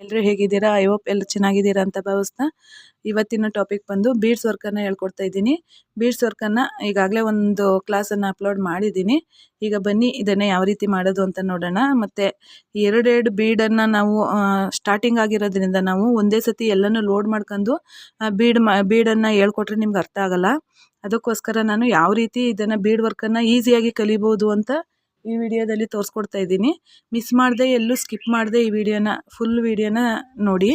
ಎಲ್ಲರೂ ಹೇಗಿದ್ದೀರಾ? I hope ಎಲ್ಲ ಚೆನ್ನಾಗಿದ್ದೀರಾ ಅಂತ ಭಾವಿಸ್ತಾ ಇವತ್ತಿನ ಟಾಪಿಕ್ ಬಂದು ಬೀಡ್ಸ್ ವರ್ಕನ್ನು ಹೇಳ್ಕೊಡ್ತಾ ಇದ್ದೀನಿ. ಬೀಡ್ಸ್ ವರ್ಕನ್ನು ಈಗಾಗಲೇ ಒಂದು ಕ್ಲಾಸನ್ನು ಅಪ್ಲೋಡ್ ಮಾಡಿದ್ದೀನಿ. ಈಗ ಬನ್ನಿ ಇದನ್ನು ಯಾವ ರೀತಿ ಮಾಡೋದು ಅಂತ ನೋಡೋಣ. ಮತ್ತು ಎರಡೆರಡು ಬೀಡನ್ನು ನಾವು ಸ್ಟಾರ್ಟಿಂಗ್ ಆಗಿರೋದ್ರಿಂದ ನಾವು ಒಂದೇ ಸತಿ ಎಲ್ಲನೂ ಲೋಡ್ ಮಾಡ್ಕೊಂಡು ಬೀಡ್ ಮಾ ಬೀಡನ್ನು ಹೇಳ್ಕೊಟ್ರೆ ನಿಮ್ಗೆ ಅರ್ಥ ಆಗಲ್ಲ. ಅದಕ್ಕೋಸ್ಕರ ನಾನು ಯಾವ ರೀತಿ ಇದನ್ನು ಬೀಡ್ ವರ್ಕನ್ನು ಈಸಿಯಾಗಿ ಕಲಿಬೋದು ಅಂತ ಈ ವಿಡಿಯೋದಲ್ಲಿ ತೋರಿಸ್ಕೊಡ್ತಾ ಇದ್ದೀನಿ. ಮಿಸ್ ಮಾಡದೆ ಎಲ್ಲೂ ಸ್ಕಿಪ್ ಮಾಡದೆ ಈ ವಿಡಿಯೋನ ಫುಲ್ ವಿಡಿಯೋನ ನೋಡಿ.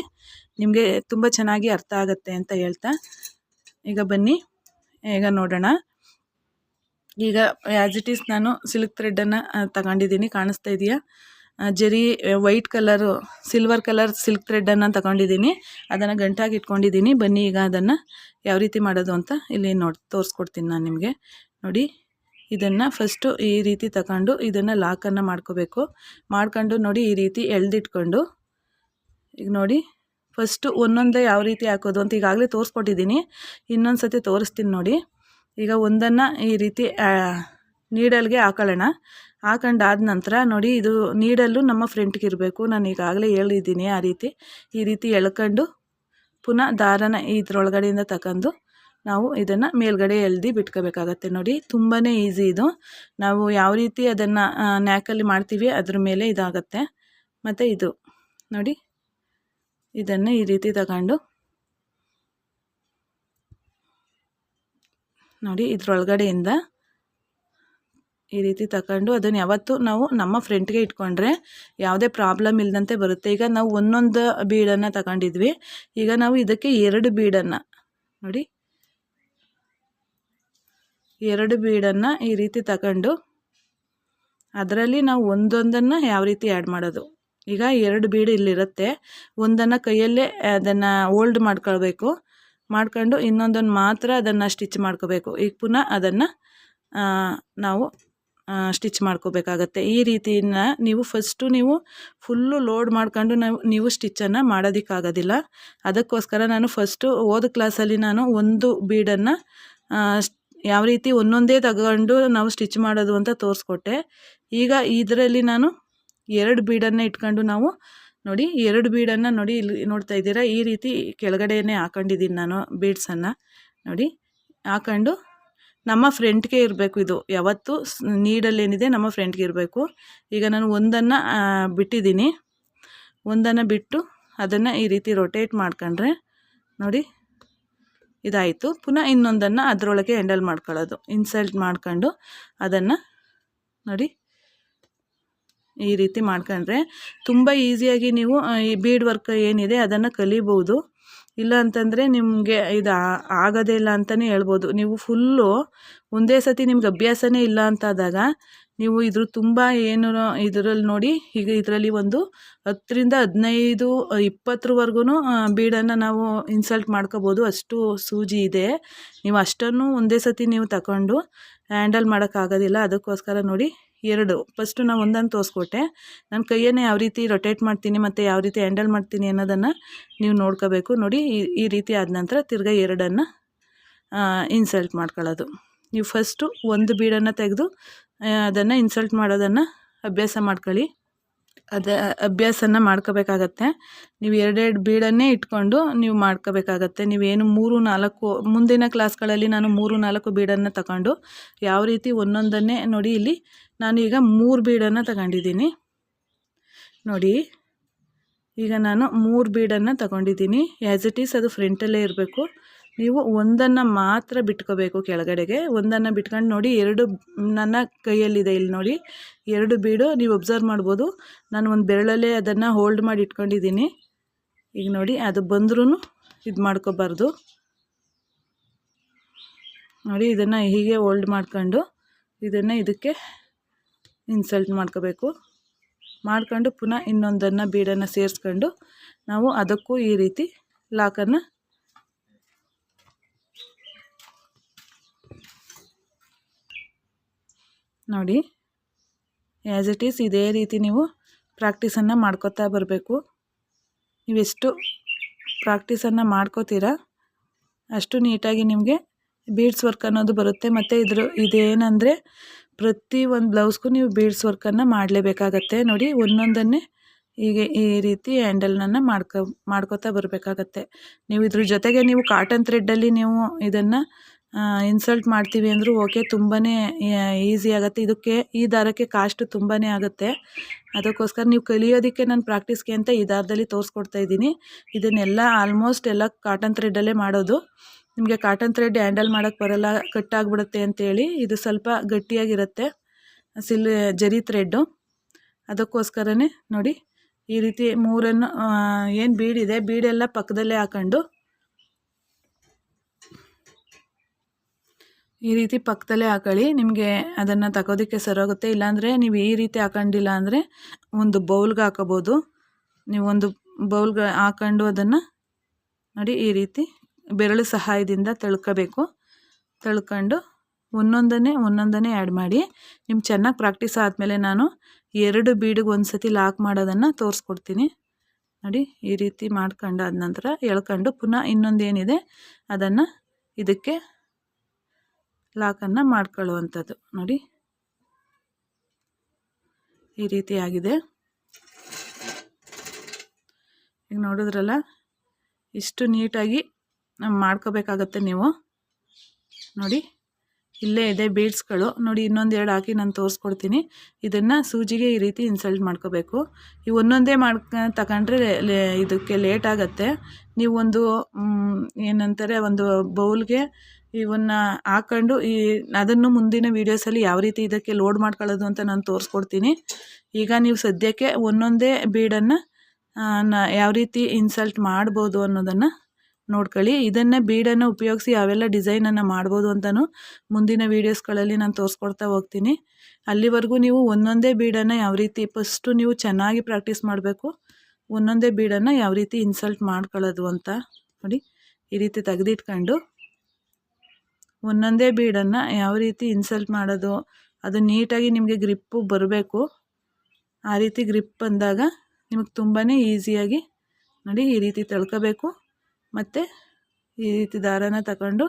ನಿಮಗೆ ತುಂಬ ಚೆನ್ನಾಗಿ ಅರ್ಥ ಆಗುತ್ತೆ ಅಂತ ಹೇಳ್ತಾ. ಈಗ ಬನ್ನಿ, ಈಗ ನೋಡೋಣ. ಈಗ ಆ್ಯಸ್ ಇಟ್ ಈಸ್ ನಾನು ಸಿಲ್ಕ್ ಥ್ರೆಡ್ಡನ್ನು ತಗೊಂಡಿದ್ದೀನಿ, ಕಾಣಿಸ್ತಾ ಇದೆಯಾ? Zari white colour silver colour silk ಥ್ರೆಡ್ಡನ್ನು ತಗೊಂಡಿದ್ದೀನಿ. ಅದನ್ನು ಗಂಟಾಗಿ ಇಟ್ಕೊಂಡಿದ್ದೀನಿ. ಬನ್ನಿ ಈಗ ಅದನ್ನು ಯಾವ ರೀತಿ ಮಾಡೋದು ಅಂತ ಇಲ್ಲಿ ನೋಡಿ, ತೋರಿಸ್ಕೊಡ್ತೀನಿ ನಾನು ನಿಮಗೆ. ನೋಡಿ ಇದನ್ನು ಫಸ್ಟು ಈ ರೀತಿ ತಗೊಂಡು ಇದನ್ನು ಲಾಕನ್ನು ಮಾಡ್ಕೋಬೇಕು. ಮಾಡ್ಕೊಂಡು ನೋಡಿ ಈ ರೀತಿ ಎಳೆದಿಟ್ಕೊಂಡು, ಈಗ ನೋಡಿ ಫಸ್ಟು ಒಂದೊಂದೇ ಯಾವ ರೀತಿ ಹಾಕೋದು ಅಂತ ಈಗಾಗಲೇ ತೋರಿಸ್ಕೊಟ್ಟಿದ್ದೀನಿ. ಇನ್ನೊಂದು ಸತಿ ತೋರಿಸ್ತೀನಿ ನೋಡಿ. ಈಗ ಒಂದನ್ನು ಈ ರೀತಿ ನೀಡಲ್ಗೆ ಹಾಕೊಳ್ಳೋಣ. ಹಾಕೊಂಡಾದ ನಂತರ ನೋಡಿ ಇದು ನೀಡಲ್ಲು ನಮ್ಮ ಫ್ರೆಂಟ್ಗೆ ಇರಬೇಕು. ನಾನು ಈಗಾಗಲೇ ಹೇಳಿದ್ದೀನಿ ಆ ರೀತಿ. ಈ ರೀತಿ ಎಳ್ಕೊಂಡು ಪುನಃ ದಾರನ ಇದ್ರೊಳಗಡೆಯಿಂದ ತಗೊಂಡು ನಾವು ಇದನ್ನು ಮೇಲ್ಗಡೆ ಎಳ್ದು ಬಿಟ್ಕೋಬೇಕಾಗತ್ತೆ ನೋಡಿ ತುಂಬಾ ಈಸಿ ಇದು. ನಾವು ಯಾವ ರೀತಿ ಅದನ್ನು ನ್ಯಾಕಲ್ಲಿ ಮಾಡ್ತೀವಿ ಅದ್ರ ಮೇಲೆ ಇದಾಗತ್ತೆ. ಮತ್ತು ಇದು, ನೋಡಿ, ಇದನ್ನು ಈ ರೀತಿ ತಗೊಂಡು, ನೋಡಿ, ಇದ್ರೊಳಗಡೆಯಿಂದ ಈ ರೀತಿ ತಗೊಂಡು ಅದನ್ನು ಯಾವತ್ತೂ ನಾವು ನಮ್ಮ ಫ್ರೆಂಟ್ಗೆ ಇಟ್ಕೊಂಡ್ರೆ ಯಾವುದೇ ಪ್ರಾಬ್ಲಮ್ ಇಲ್ಲದಂತೆ ಬರುತ್ತೆ. ಈಗ ನಾವು ಒಂದೊಂದು ಬೀಡನ್ನು ತಗೊಂಡಿದ್ವಿ. ಈಗ ನಾವು ಇದಕ್ಕೆ ಎರಡು ಬೀಡನ್ನು, ನೋಡಿ ಎರಡು ಬೀಡನ್ನು ಈ ರೀತಿ ತಗೊಂಡು ಅದರಲ್ಲಿ ನಾವು ಒಂದೊಂದನ್ನು ಯಾವ ರೀತಿ ಆ್ಯಡ್ ಮಾಡೋದು. ಈಗ ಎರಡು ಬೀಡು ಇಲ್ಲಿರುತ್ತೆ. ಒಂದನ್ನು ಕೈಯಲ್ಲೇ ಅದನ್ನು ಓಲ್ಡ್ ಮಾಡ್ಕೊಳ್ಬೇಕು. ಮಾಡ್ಕೊಂಡು ಇನ್ನೊಂದನ್ನು ಮಾತ್ರ ಅದನ್ನು ಸ್ಟಿಚ್ ಮಾಡ್ಕೋಬೇಕು. ಈಗ ಪುನಃ ಅದನ್ನು ನಾವು ಸ್ಟಿಚ್ ಮಾಡ್ಕೋಬೇಕಾಗತ್ತೆ. ಈ ರೀತಿಯನ್ನು ನೀವು ಫಸ್ಟು ನೀವು ಫುಲ್ಲು ಲೋಡ್ ಮಾಡ್ಕೊಂಡು ನಾವು, ನೀವು ಸ್ಟಿಚ್ಚನ್ನು ಮಾಡೋದಕ್ಕಾಗೋದಿಲ್ಲ. ಅದಕ್ಕೋಸ್ಕರ ನಾನು ಫಸ್ಟು ಓದ ಕ್ಲಾಸಲ್ಲಿ ನಾನು ಒಂದು ಬೀಡನ್ನು ಯಾವ ರೀತಿ ಒಂದೊಂದೇ ತಗೊಂಡು ನಾವು ಸ್ಟಿಚ್ ಮಾಡೋದು ಅಂತ ತೋರಿಸ್ಕೊಟ್ಟೆ. ಈಗ ಇದರಲ್ಲಿ ನಾನು ಎರಡು ಬೀಡನ್ನು ಇಟ್ಕೊಂಡು ನಾವು ನೋಡಿ, ಎರಡು ಬೀಡನ್ನು ನೋಡಿ ಇಲ್ಲಿ ನೋಡ್ತಾ ಇದ್ದೀರಾ? ಈ ರೀತಿ ಕೆಳಗಡೆಯೇ ಹಾಕೊಂಡಿದ್ದೀನಿ ನಾನು ಬೀಡ್ಸನ್ನು. ನೋಡಿ, ಹಾಕೊಂಡು ನಮ್ಮ ಫ್ರೆಂಟ್ಗೆ ಇರಬೇಕು ಇದು. ಯಾವತ್ತು ನೀಡಲ್ಲೇನಿದೆ ನಮ್ಮ ಫ್ರೆಂಡ್ಗೆ ಇರಬೇಕು. ಈಗ ನಾನು ಒಂದನ್ನು ಬಿಟ್ಟಿದ್ದೀನಿ. ಒಂದನ್ನು ಬಿಟ್ಟು ಅದನ್ನು ಈ ರೀತಿ ರೊಟೇಟ್ ಮಾಡ್ಕೊಂಡ್ರೆ ನೋಡಿ ಇದಾಯಿತು. ಪುನಃ ಇನ್ನೊಂದನ್ನು ಅದರೊಳಗೆ ಹ್ಯಾಂಡಲ್ ಮಾಡ್ಕೊಳ್ಳೋದು. ಇನ್ಸಲ್ಟ್ ಮಾಡ್ಕೊಂಡು ಅದನ್ನು ನೋಡಿ ಈ ರೀತಿ ಮಾಡ್ಕೊಂಡ್ರೆ ತುಂಬ ಈಸಿಯಾಗಿ ನೀವು ಈ ಬೀಡ್ ವರ್ಕ್ ಏನಿದೆ ಅದನ್ನು ಕಲಿಬೋದು. ಇಲ್ಲ ಅಂತಂದರೆ ನಿಮಗೆ ಇದು ಆಗೋದೇ ಇಲ್ಲ ಅಂತಲೇ ಹೇಳ್ಬೋದು. ನೀವು ಫುಲ್ಲು ಒಂದೇ ಸತಿ ನಿಮ್ಗೆ ಅಭ್ಯಾಸನೇ ಇಲ್ಲ ಅಂತಾದಾಗ ನೀವು ಇದ್ರ ತುಂಬ ಏನು ಇದರಲ್ಲಿ ನೋಡಿ, ಈಗ ಇದರಲ್ಲಿ ಒಂದು ಹತ್ತರಿಂದ ಹದಿನೈದು ಇಪ್ಪತ್ತರವರೆಗೂ ಬೀಡನ್ನು ನಾವು ಇನ್ಸಲ್ಟ್ ಮಾಡ್ಕೋಬೋದು. ಅಷ್ಟು ಸೂಜಿ ಇದೆ. ನೀವು ಅಷ್ಟನ್ನು ಒಂದೇ ಸತಿ ನೀವು ತಗೊಂಡು ಹ್ಯಾಂಡಲ್ ಮಾಡೋಕ್ಕಾಗೋದಿಲ್ಲ. ಅದಕ್ಕೋಸ್ಕರ ನೋಡಿ, ಎರಡು. ಫಸ್ಟು ನಾವು ಒಂದನ್ನು ತೋರಿಸ್ಕೊಟ್ಟೆ ನನ್ನ ಕೈಯನ್ನೇ ಯಾವ ರೀತಿ ರೊಟೇಟ್ ಮಾಡ್ತೀನಿ ಮತ್ತು ಯಾವ ರೀತಿ ಹ್ಯಾಂಡಲ್ ಮಾಡ್ತೀನಿ ಅನ್ನೋದನ್ನು ನೀವು ನೋಡ್ಕೋಬೇಕು. ನೋಡಿ, ಈ ರೀತಿ ಆದ ನಂತರ ತಿರ್ಗಾ ಎರಡನ್ನು ಇನ್ಸಲ್ಟ್ ಮಾಡ್ಕೊಳ್ಳೋದು. ನೀವು ಫಸ್ಟು ಒಂದು ಬೀಡನ್ನು ತೆಗೆದು ಅದನ್ನು ಇನ್ಸಲ್ಟ್ ಮಾಡೋದನ್ನು ಅಭ್ಯಾಸ ಮಾಡ್ಕೊಳ್ಳಿ. ಅದ ಅಭ್ಯಾಸನ ಮಾಡ್ಕೋಬೇಕಾಗತ್ತೆ. ನೀವು ಎರಡೆರಡು ಬೀಡನ್ನೇ ಇಟ್ಕೊಂಡು ನೀವು ಮಾಡ್ಕೋಬೇಕಾಗತ್ತೆ. ನೀವೇನು ಮೂರು, ನಾಲ್ಕು, ಮುಂದಿನ ಕ್ಲಾಸ್ಗಳಲ್ಲಿ ನಾನು ಮೂರು, ನಾಲ್ಕು ಬೀಡನ್ನು ತಗೊಂಡು ಯಾವ ರೀತಿ ಒಂದೊಂದನ್ನೇ ನೋಡಿ ಇಲ್ಲಿ ನಾನು ಈಗ ಮೂರು ಬೀಡನ್ನು ತಗೊಂಡಿದ್ದೀನಿ. ನೋಡಿ, ಈಗ ನಾನು ಮೂರು ಬೀಡನ್ನು ತಗೊಂಡಿದ್ದೀನಿ. ಆ್ಯಸ್ ಇಟ್ ಈಸ್ ಅದು ಫ್ರಂಟಲ್ಲೇ ಇರಬೇಕು. ನೀವು ಒಂದನ್ನು ಮಾತ್ರ ಬಿಟ್ಕೋಬೇಕು ಕೆಳಗಡೆಗೆ. ಒಂದನ್ನು ಬಿಟ್ಕೊಂಡು ನೋಡಿ ಎರಡು ನನ್ನ ಕೈಯಲ್ಲಿದೆ ಇಲ್ಲಿ ನೋಡಿ. ಎರಡು ಬೀಡು ನೀವು ಒಬ್ಸರ್ವ್ ಮಾಡ್ಬೋದು. ನಾನು ಒಂದು ಬೆರಳಲ್ಲೇ ಅದನ್ನು ಹೋಲ್ಡ್ ಮಾಡಿ ಇಟ್ಕೊಂಡಿದ್ದೀನಿ. ಈಗ ನೋಡಿ, ಅದು ಬಂದ್ರೂ ಇದು ಮಾಡ್ಕೋಬಾರ್ದು. ನೋಡಿ, ಇದನ್ನು ಹೀಗೆ ಹೋಲ್ಡ್ ಮಾಡ್ಕೊಂಡು ಇದನ್ನು ಇದಕ್ಕೆ ಇನ್ಸಲ್ಟ್ ಮಾಡ್ಕೋಬೇಕು. ಮಾಡ್ಕೊಂಡು ಪುನಃ ಇನ್ನೊಂದನ್ನು ಬೀಡನ್ನು ಸೇರಿಸ್ಕೊಂಡು ನಾವು ಅದಕ್ಕೂ ಈ ರೀತಿ ಲಾಕನ್ನು ನೋಡಿ. ಆ್ಯಸ್ ಇಟ್ ಈಸ್ ಇದೇ ರೀತಿ ನೀವು ಪ್ರಾಕ್ಟೀಸನ್ನು ಮಾಡ್ಕೋತಾ ಬರಬೇಕು. ನೀವೆಷ್ಟು ಪ್ರಾಕ್ಟೀಸನ್ನು ಮಾಡ್ಕೋತೀರ, ಅಷ್ಟು ನೀಟಾಗಿ ನಿಮಗೆ ಬೀಡ್ಸ್ ವರ್ಕ್ ಅನ್ನೋದು ಬರುತ್ತೆ. ಮತ್ತು ಇದ್ರ, ಇದೇನಂದರೆ ಪ್ರತಿ ಒಂದು ಬ್ಲೌಸ್ಗೂ ನೀವು ಬೀಡ್ಸ್ ವರ್ಕನ್ನು ಮಾಡಲೇಬೇಕಾಗತ್ತೆ. ನೋಡಿ, ಒಂದೊಂದನ್ನೇ ಹೀಗೆ ಈ ರೀತಿ ಹ್ಯಾಂಡಲ್ನನ್ನು ಮಾಡ್ಕೊ, ಮಾಡ್ಕೋತಾ ಬರಬೇಕಾಗತ್ತೆ. ನೀವು ಇದ್ರ ಜೊತೆಗೆ ನೀವು ಕಾಟನ್ ಥ್ರೆಡ್ಡಲ್ಲಿ ನೀವು ಇದನ್ನು ಇನ್ಸಲ್ಟ್ ಮಾಡ್ತೀವಿ ಅಂದರೂ ಓಕೆ ತುಂಬಾ ಈಸಿ ಆಗುತ್ತೆ. ಇದಕ್ಕೆ, ಈ ದಾರಕ್ಕೆ ಕಾಸ್ಟ್ ತುಂಬಾ ಆಗುತ್ತೆ. ಅದಕ್ಕೋಸ್ಕರ ನೀವು ಕಲಿಯೋದಕ್ಕೆ ನಾನು ಪ್ರಾಕ್ಟೀಸ್ಗೆ ಅಂತ ಈ ದಾರದಲ್ಲಿ ತೋರಿಸ್ಕೊಡ್ತಾ ಇದ್ದೀನಿ. ಇದನ್ನೆಲ್ಲ ಆಲ್ಮೋಸ್ಟ್ ಎಲ್ಲ ಕಾಟನ್ ಥ್ರೆಡ್ಡಲ್ಲೇ ಮಾಡೋದು. ನಿಮಗೆ ಕಾಟನ್ ಥ್ರೆಡ್ ಹ್ಯಾಂಡಲ್ ಮಾಡೋಕ್ಕೆ ಬರೋಲ್ಲ, ಕಟ್ಟಾಗ್ಬಿಡುತ್ತೆ ಅಂತೇಳಿ ಇದು ಸ್ವಲ್ಪ ಗಟ್ಟಿಯಾಗಿರುತ್ತೆ. ಸಿಲ್, ಜರಿ ಥ್ರೆಡ್ಡು ಅದಕ್ಕೋಸ್ಕರನೇ ನೋಡಿ, ಈ ರೀತಿ ಮೂರನ್ನು ಏನು ಬೀಡಿದೆ, ಬೀಡೆಲ್ಲ ಪಕ್ಕದಲ್ಲೇ ಹಾಕೊಂಡು ಈ ರೀತಿ ಪಕ್ಕದಲ್ಲೇ ಹಾಕೊಳ್ಳಿ. ನಿಮಗೆ ಅದನ್ನು ತಗೋದಕ್ಕೆ ಸರೋಗುತ್ತೆ ಇಲ್ಲಾಂದರೆ ನೀವು ಈ ರೀತಿ ಹಾಕೊಂಡಿಲ್ಲ ಅಂದರೆ ಒಂದು ಬೌಲ್ಗೆ ಹಾಕೋಬೋದು. ನೀವು ಒಂದು ಬೌಲ್ಗೆ ಹಾಕೊಂಡು ಅದನ್ನು ನೋಡಿ ಈ ರೀತಿ ಬೆರಳು ಸಹಾಯದಿಂದ ತಳ್ಕೋಬೇಕು. ತಳ್ಕೊಂಡು ಒಂದೊಂದನ್ನೇ ಒಂದೊಂದನ್ನೇ ಆ್ಯಡ್ ಮಾಡಿ. ನಿಮ್ಮ ಚೆನ್ನಾಗಿ ಪ್ರಾಕ್ಟೀಸ್ ಆದಮೇಲೆ ನಾನು ಎರಡು ಬೀಡಿಗೆ ಒಂದು ಸತಿ ಲಾಕ್ ಮಾಡೋದನ್ನು ತೋರಿಸ್ಕೊಡ್ತೀನಿ. ನೋಡಿ ಈ ರೀತಿ ಮಾಡ್ಕೊಂಡು ಆದ ನಂತರ ಎಳ್ಕೊಂಡು ಪುನಃ ಇನ್ನೊಂದು ಏನಿದೆ ಅದನ್ನು ಇದಕ್ಕೆ ಲಾಕನ್ನು ಮಾಡ್ಕೊಳ್ಳುವಂಥದ್ದು. ನೋಡಿ. ಈ ರೀತಿ ಆಗಿದೆ. ಈಗ ನೋಡಿದ್ರಲ್ಲ, ಇಷ್ಟು ನೀಟಾಗಿ ಮಾಡ್ಕೋಬೇಕಾಗತ್ತೆ ನೀವು. ನೋಡಿ. ಇಲ್ಲೇ ಇದೆ ಬೀಡ್ಸ್ಗಳು. ನೋಡಿ, ಇನ್ನೊಂದು ಎರಡು ಹಾಕಿ ನಾನು ತೋರಿಸ್ಕೊಡ್ತೀನಿ. ಇದನ್ನು ಸೂಜಿಗೆ ಈ ರೀತಿ ಇನ್ಸಲ್ಟ್ ಮಾಡ್ಕೋಬೇಕು. ಈ ಒಂದೊಂದೇ ಮಾಡ್ಕ ತಗೊಂಡ್ರೆ ಇದಕ್ಕೆ ಲೇಟ್ ಆಗುತ್ತೆ. ನೀವು ಒಂದು ಏನಂತಾರೆ, ಒಂದು ಬೌಲ್ಗೆ ಇವನ್ನ ಹಾಕೊಂಡು ಈ ಅದನ್ನು ಮುಂದಿನ ವೀಡಿಯೋಸಲ್ಲಿ ಯಾವ ರೀತಿ ಇದಕ್ಕೆ ಲೋಡ್ ಮಾಡ್ಕೊಳ್ಳೋದು ಅಂತ ನಾನು ತೋರಿಸ್ಕೊಡ್ತೀನಿ. ಈಗ ನೀವು ಸದ್ಯಕ್ಕೆ ಒಂದೊಂದೇ ಬೀಡನ್ನು ಯಾವ ರೀತಿ ಇನ್ಸಲ್ಟ್ ಮಾಡ್ಬೋದು ಅನ್ನೋದನ್ನು ನೋಡ್ಕೊಳ್ಳಿ. ಇದನ್ನೇ ಬೀಡನ್ನು ಉಪಯೋಗಿಸಿ ಯಾವೆಲ್ಲ ಡಿಸೈನನ್ನು ಮಾಡ್ಬೋದು ಅಂತಲೂ ಮುಂದಿನ ವೀಡಿಯೋಸ್ಗಳಲ್ಲಿ ನಾನು ತೋರಿಸ್ಕೊಡ್ತಾ ಹೋಗ್ತೀನಿ. ಅಲ್ಲಿವರೆಗೂ ನೀವು ಒಂದೊಂದೇ ಬೀಡನ್ನು ಯಾವ ರೀತಿ ಫಸ್ಟು ನೀವು ಚೆನ್ನಾಗಿ ಪ್ರಾಕ್ಟೀಸ್ ಮಾಡಬೇಕು, ಒಂದೊಂದೇ ಬೀಡನ್ನು ಯಾವ ರೀತಿ ಇನ್ಸಲ್ಟ್ ಮಾಡ್ಕೊಳ್ಳೋದು ಅಂತ ನೋಡಿ. ಈ ರೀತಿ ತೆಗೆದಿಟ್ಕೊಂಡು ಒಂದೊಂದೇ ಬೀಡನ್ನು ಯಾವ ರೀತಿ ಇನ್ಸಲ್ಟ್ ಮಾಡೋದು, ಅದು ನೀಟಾಗಿ ನಿಮಗೆ ಗ್ರಿಪ್ಪು ಬರಬೇಕು. ಆ ರೀತಿ ಗ್ರಿಪ್ ಬಂದಾಗ ನಿಮಗೆ ತುಂಬಾ ಈಸಿಯಾಗಿ ನೋಡಿ ಈ ರೀತಿ ತಳ್ಕೋಬೇಕು. ಮತ್ತು ಈ ರೀತಿ ದಾರನ ತಗೊಂಡು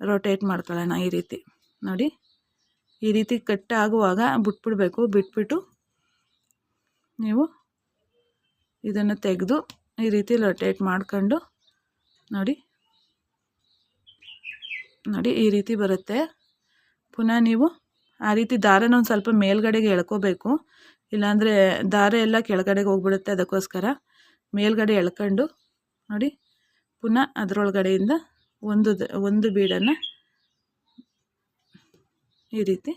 ರೊಟೇಟ್ ಮಾಡ್ಕೊಳ್ಳೋಣ ಈ ರೀತಿ. ನೋಡಿ, ಈ ರೀತಿ ಕಟ್ ಆಗುವಾಗ ಬಿಟ್ಬಿಡ್ಬೇಕು. ಬಿಟ್ಬಿಟ್ಟು ನೀವು ಇದನ್ನು ತೆಗೆದು ಈ ರೀತಿ ರೊಟೇಟ್ ಮಾಡ್ಕೊಂಡು ನೋಡಿ. ನೋಡಿ ಈ ರೀತಿ ಬರುತ್ತೆ. ಪುನಃ ನೀವು ಆ ರೀತಿ ದಾರನ ಒಂದು ಸ್ವಲ್ಪ ಮೇಲ್ಗಡೆಗೆ ಎಳ್ಕೋಬೇಕು. ಇಲ್ಲಾಂದರೆ ದಾರ ಎಲ್ಲ ಕೆಳಗಡೆಗೆ ಹೋಗ್ಬಿಡುತ್ತೆ ಅದಕ್ಕೋಸ್ಕರ. ಮೇಲ್ಗಡೆ ಎಳ್ಕೊಂಡು ನೋಡಿ ಪುನಃ ಅದರೊಳಗಡೆಯಿಂದ ಒಂದು ಒಂದು ಬೀಡನ್ನು ಈ ರೀತಿ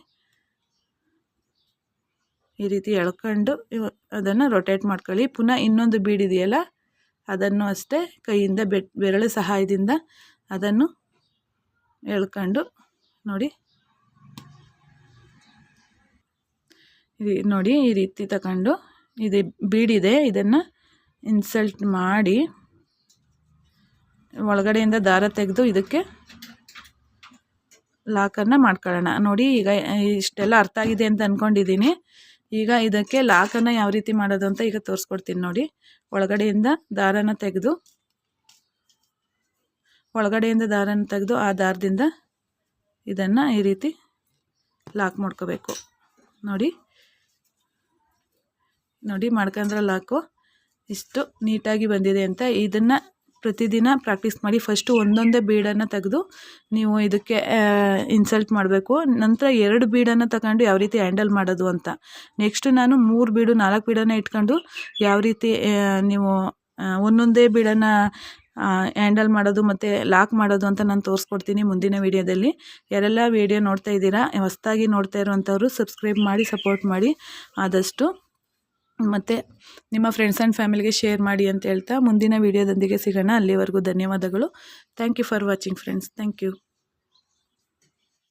ಈ ರೀತಿ ಎಳ್ಕೊಂಡು ಅದನ್ನು ರೊಟೇಟ್ ಮಾಡ್ಕೊಳ್ಳಿ. ಪುನಃ ಇನ್ನೊಂದು ಬೀಡಿದೆಯಲ್ಲ ಅದನ್ನು ಅಷ್ಟೇ ಕೈಯಿಂದ ಬೆಟ್, ಬೆರಳು ಸಹಾಯದಿಂದ ಅದನ್ನು ಎಳ್ಕೊಂಡು ನೋಡಿ. ಇದು ನೋಡಿ ಈ ರೀತಿ ತಗೊಂಡು ಇದು ಬೀಡಿದೆ, ಇದನ್ನು ಇನ್ಸಲ್ಟ್ ಮಾಡಿ ಒಳಗಡೆಯಿಂದ ದಾರ ತೆಗೆದು ಇದಕ್ಕೆ ಲಾಕನ್ನು ಮಾಡ್ಕೊಳ್ಳೋಣ. ನೋಡಿ ಈಗ ಇಷ್ಟೆಲ್ಲ ಅರ್ಥ ಆಗಿದೆ ಅಂತ ಅಂದ್ಕೊಂಡಿದ್ದೀನಿ ಈಗ ಇದಕ್ಕೆ ಲಾಕನ್ನು ಯಾವ ರೀತಿ ಮಾಡೋದು ಅಂತ ಈಗ ತೋರಿಸ್ಕೊಡ್ತೀನಿ ನೋಡಿ. ಒಳಗಡೆಯಿಂದ ದಾರನ ತೆಗೆದು ಒಳಗಡೆಯಿಂದ ದಾರನ ತೆಗೆದು ಆ ದಾರದಿಂದ ಇದನ್ನು ಈ ರೀತಿ ಲಾಕ್ ಮಾಡ್ಕೋಬೇಕು. ನೋಡಿ. ನೋಡಿ ಮಾಡ್ಕೊಂಡ್ರೆ ಲಾಕು ಇಷ್ಟು ನೀಟಾಗಿ ಬಂದಿದೆ ಅಂತ. ಇದನ್ನು ಪ್ರತಿದಿನ ಪ್ರಾಕ್ಟೀಸ್ ಮಾಡಿ ಫಸ್ಟು ಒಂದೊಂದೇ ಬೀಡನ್ನು ತೆಗೆದು ನೀವು ಇದಕ್ಕೆ ಇನ್ಸಲ್ಟ್ ಮಾಡಬೇಕು. ನಂತರ ಎರಡು ಬೀಡನ್ನು ತಗೊಂಡು ಯಾವ ರೀತಿ ಹ್ಯಾಂಡಲ್ ಮಾಡೋದು ಅಂತ. ನೆಕ್ಸ್ಟು ನಾನು ಮೂರು ಬೀಡು ನಾಲ್ಕು ಬೀಡನ್ನು ಇಟ್ಕೊಂಡು ಯಾವ ರೀತಿ ನೀವು ಒಂದೊಂದೇ ಬೀಡನ್ನು ಹ್ಯಾಂಡಲ್ ಮಾಡೋದು ಮತ್ತು ಲಾಕ್ ಮಾಡೋದು ಅಂತ ನಾನು ತೋರಿಸ್ಕೊಡ್ತೀನಿ ಮುಂದಿನ ವೀಡಿಯೋದಲ್ಲಿ. ಯಾರೆಲ್ಲ ವೀಡಿಯೋ ನೋಡ್ತಾ ಇದ್ದೀರಾ, ಹೊಸ್ದಾಗಿ ನೋಡ್ತಾ ಇರುವಂಥವ್ರು ಸಬ್ಸ್ಕ್ರೈಬ್ ಮಾಡಿ ಸಪೋರ್ಟ್ ಮಾಡಿ. ಆದಷ್ಟು ಮತ್ತು ನಿಮ್ಮ ಫ್ರೆಂಡ್ಸ್ ಆ್ಯಂಡ್ ಫ್ಯಾಮಿಲಿಗೆ ಶೇರ್ ಮಾಡಿ ಅಂತ ಹೇಳ್ತಾ ಮುಂದಿನ ವೀಡಿಯೋದೊಂದಿಗೆ ಸಿಗೋಣ. ಅಲ್ಲಿವರೆಗೂ ಧನ್ಯವಾದಗಳು. Thank you for watching friends thank you